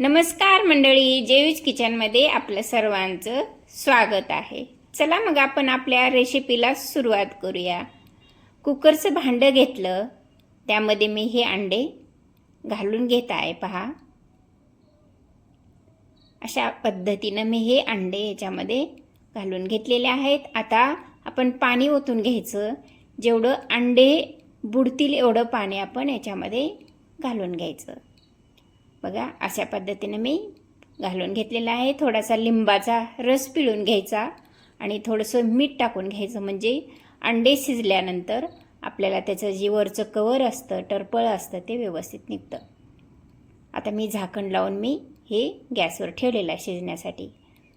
नमस्कार मंडळी जेवीज किचनमध्ये आपलं सर्वांचं स्वागत आहे. चला मग आपण आपल्या रेसिपीला सुरुवात करूया. कुकरचं भांडं घेतलं त्यामध्ये मी हे अंडे घालून घेत आहे पहा. अशा पद्धतीनं मी हे अंडे याच्यामध्ये घालून घेतलेले आहेत. आता आपण पाणी ओतून घ्यायचं. जेवढं अंडे बुडतील एवढं पाणी आपण याच्यामध्ये घालून घ्यायचं. बघा अशा पद्धतीनं मी घालून घेतलेला आहे. थोडासा लिंबाचा रस पिळून घ्यायचा आणि थोडंसं मीठ टाकून घ्यायचं. म्हणजे अंडे शिजल्यानंतर आपल्याला त्याचं जे वरचं कवर असतं टरपळ असतं ते व्यवस्थित निघतं. आता मी झाकण लावून मी हे गॅसवर ठेवलेलं आहे शिजण्यासाठी.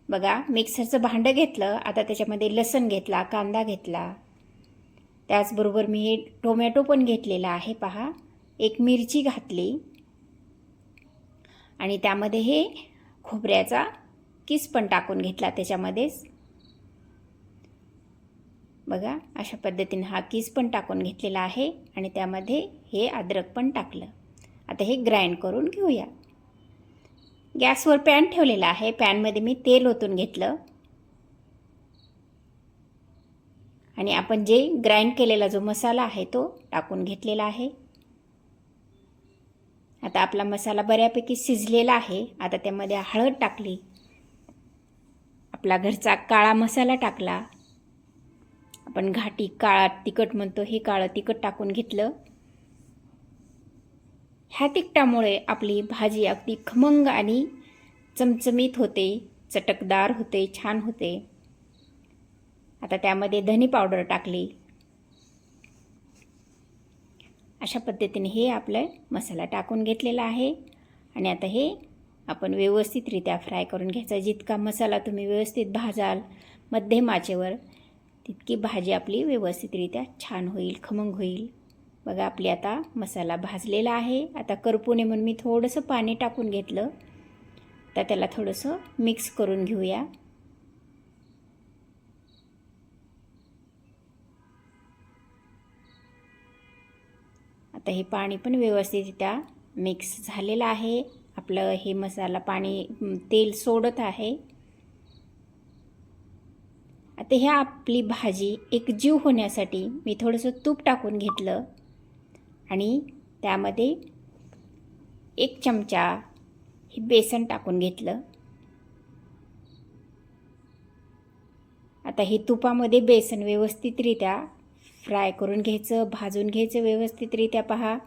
बघा मिक्सरचं भांडं घेतलं आता त्याच्यामध्ये लसण घेतला कांदा घेतला. त्याचबरोबर मी हे टोमॅटो पण घेतलेला आहे पहा. एक मिरची घातली. आणि त्यामध्ये हे खोबऱ्याचा किस पण टाकून घेतला त्याच्यामध्येच. बघा अशा पद्धतीने हा किस पण टाकून घेतलेला आहे आणि त्यामध्ये हे अद्रक पण टाकलं. आता हे ग्राइंड करून घेऊया. गॅसवर पॅन ठेवलेला आहे. पॅनमध्ये मी तेल ओतून घेतलं. आणि आपण जे ग्राइंड केलेला जो मसाला आहे तो टाकून घेतलेला आहे. आता आपला मसाला बऱ्यापैकी शिजलेला आहे. आता त्यामध्ये हळद टाकली. आपला घरचा काळा मसाला टाकला. आपण घाटी काळा तिखट म्हणतो हे काळं तिखट टाकून घेतलं. ह्या तिखटामुळे आपली भाजी अगदी खमंग आणि चमचमीत होते चटकदार होते छान होते. आता त्यामध्ये धनी पावडर टाकली. अशा पद्धतीने हे आपलं मसाला टाकून घेतलेला आहे. आणि आता हे आपण व्यवस्थितरित्या फ्राय करून घ्यायचा. जितका मसाला तुम्ही व्यवस्थित भाजाल मध्यम आचेवर तितकी भाजी आपली व्यवस्थितरित्या छान होईल खमंग होईल. बघा आपली आता मसाला भाजलेला आहे. आता करपुने म्हणून मी थोडंसं पाणी टाकून घेतलं. तर त्याला थोडंसं मिक्स करून घेऊया. आता हे पाणी पण व्यवस्थितरित्या मिक्स झालेलं आहे. आपलं हे मसाला पाणी तेल सोडत आहे. आता ह्या आपली भाजी एकजीव होण्यासाठी मी थोडंसं तूप टाकून घेतलं आणि त्यामध्ये एक चमचा हे बेसन टाकून घेतलं. आता हे तुपामध्ये बेसन व्यवस्थितरित्या फ्राय करून घ्यायचं भाजून घ्यायचं व्यवस्थितरित्या पहा.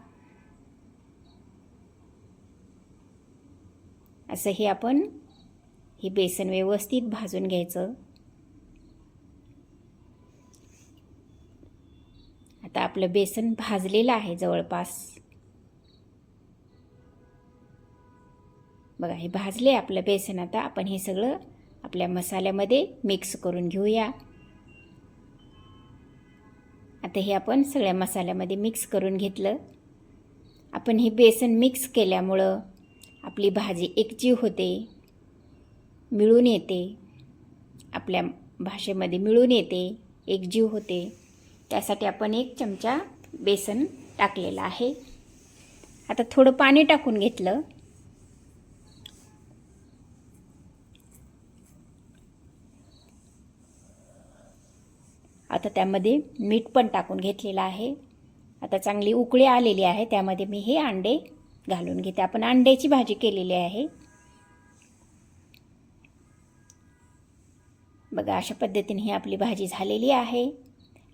असं हे आपण हे बेसन व्यवस्थित भाजून घ्यायचं. आता आपलं बेसन भाजलेलं आहे जवळपास. बघा हे भाजले आपलं बेसन. आता आपण हे सगळं आपल्या मसाल्यामध्ये मिक्स करून घेऊया. आता हे आपण सगळ्या मसाल्यामध्ये मिक्स करून घेतलं. आपण हे बेसन मिक्स केल्यामुळं आपली भाजी एकजीव होते मिळून येते. आपल्या भाषेमध्ये मिळून येते एकजीव होते. त्यासाठी आपण एक चमचा बेसन टाकलेलं आहे. आता थोडं पाणी टाकून घेतलं. आता त्यामध्ये मीठ पण टाकून घेतलेलं आहे. आता चांगली उकळी आलेली आहे त्यामध्ये मी हे अंडे घालून घेते. आपण अंड्याची भाजी केलेली आहे. बघा अशा पद्धतीने ही आपली भाजी झालेली आहे.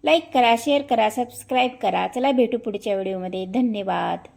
लाईक करा शेअर करा सबस्क्राईब करा. चला भेटू पुढच्या व्हिडिओमध्ये धन्यवाद.